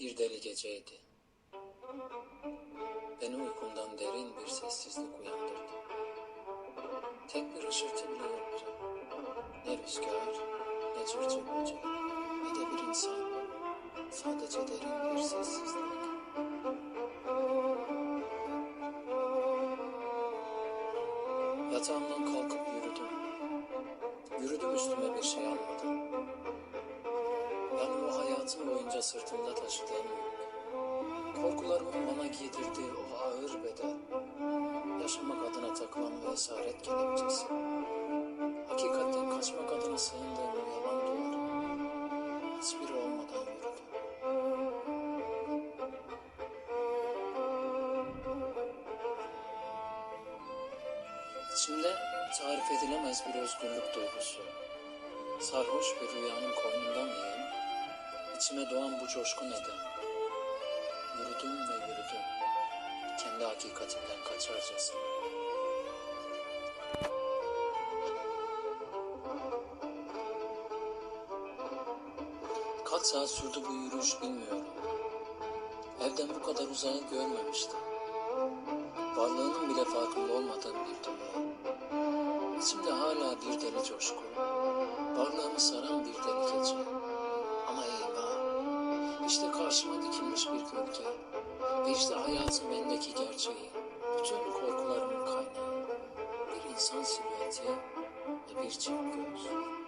geceydi. Beni uykumdan derin bir sessizlik uyandırdı. Tek bir ışırtı bile yoktu. Ne rüzgar, ne cırcır böcek, ne de bir insan. Sadece derin bir sessizlik. Yatağımdan kalkıp yürüdüm. Yürüdüm üstüme bir şey almadım. Hayatım boyunca sırtımda taşıdığım. Korkularımın bana giydirdiği o ağır bedel. Yaşamak adına takılan o esaret kelepçesi. Hakikatten kaçmak adına sığındığım o yalan duvarı. Hiçbiri olmadan yürüdüm. İçimde tarif edilemez bir özgürlük duygusu. Sarhoş bir rüyanın koynundan yiyen, içime doğan bu coşku neden? Yürüdüm ve yürüdüm, kendi hakikatimden kaçarcasına. Kaç saat sürdü bu yürüyüş bilmiyorum. Evden bu kadar uzağı görmemiştim. Varlığının bile farkında olmadığım bir dünya. İçimde hala bir deli coşku. Karşıma dikilmiş bir gölge. Ve işte hayatın bendeki gerçeği. Bütün korkularımın kaynağı. Bir insan silüeti ve bir çift göz.